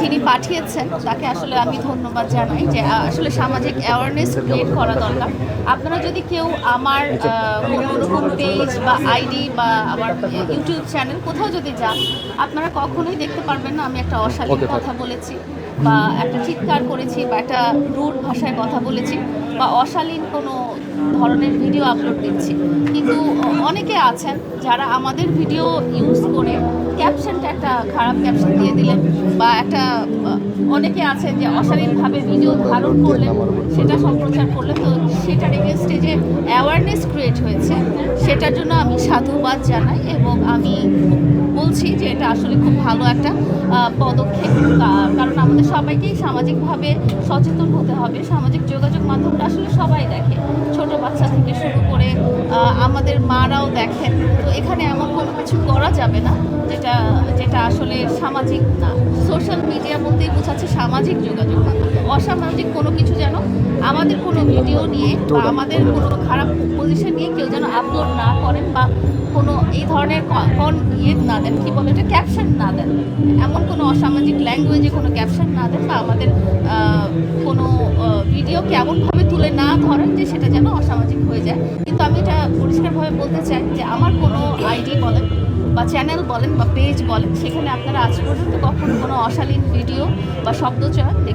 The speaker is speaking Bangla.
যিনি পাঠিয়েছেন তাকে আসলে আমি ধন্যবাদ জানাই যে আসলে সামাজিক অ্যাওয়ারনেস ক্রিয়েট করা দরকার। আপনারা যদি কেউ আমার আহ, কোনো পেজ বা আইডি বা আমার ইউটিউব চ্যানেল কোথাও যদি যান আপনারা কখনোই দেখতে পারবেন না আমি একটা অশালীন কথা বলেছি বা একটা চিৎকার করেছি বা একটা রুড ভাষায় কথা বলেছি বা অশালীন কোনো ধরনের ভিডিও আপলোড দিচ্ছি। কিন্তু অনেকে আছেন যারা আমাদের ভিডিও ইউজ করে ক্যাপশনটা একটা খারাপ ক্যাপশন দিয়ে দিলেন বা একটা অনেকে আছেন যে অশালীনভাবে ভিডিও ধারণ করলেন, সেটা সম্প্রচার করলে তো সেটার এগেনস্টে যে অ্যাওয়ারনেস ক্রিয়েট হয়েছে, সেটার জন্য আমি সাধুবাদ জানাই এবং আমি বলছি যে এটা আসলে খুব ভালো একটা পদক্ষেপ। কারণ আমাদের সবাইকেই সামাজিকভাবে সচেতন হতে হবে, সামাজিক যোগাযোগ মাধ্যমটা আসলে সবাই দেখে। ছোট বাচ্চা থেকে শুরু করে আমাদের মারাও দেখেন। তো এখানে এমন কোনো কিছু করা যাবে না, যেটা যেটা আসলে সামাজিক না। সোশ্যাল মিডিয়া বলতেই বোঝাচ্ছে সামাজিক যোগাযোগ অসামাজিক কোনো কিছু যেন আমাদের কোনো ভিডিও নিয়ে বা আমাদের কোনো খারাপ পজিশন নিয়ে কেউ যেন আপলোড না করেন বা কোনো এই ধরনের কোন ইয়ে না দেন কি বলে এটা ক্যাপশন না দেন। এমন কোনো অসামাজিক ল্যাঙ্গুয়েজে কোনো ক্যাপশন না দেন বা আমাদের কোনো ভিডিও কেমনভাবে তুলে না ধরেন যে সেটা যেন অসামাজিক হয়ে যায়। কিন্তু আমি এটা পরিষ্কারভাবে বলতে চাই যে আমার কোনো আইডি বলেন বা চ্যানেল বলেন বা পেজ বলেন, সেখানে আপনারা আজ পর্যন্ত কখনো কোনো অশালীন ভিডিও বা শব্দচয়ন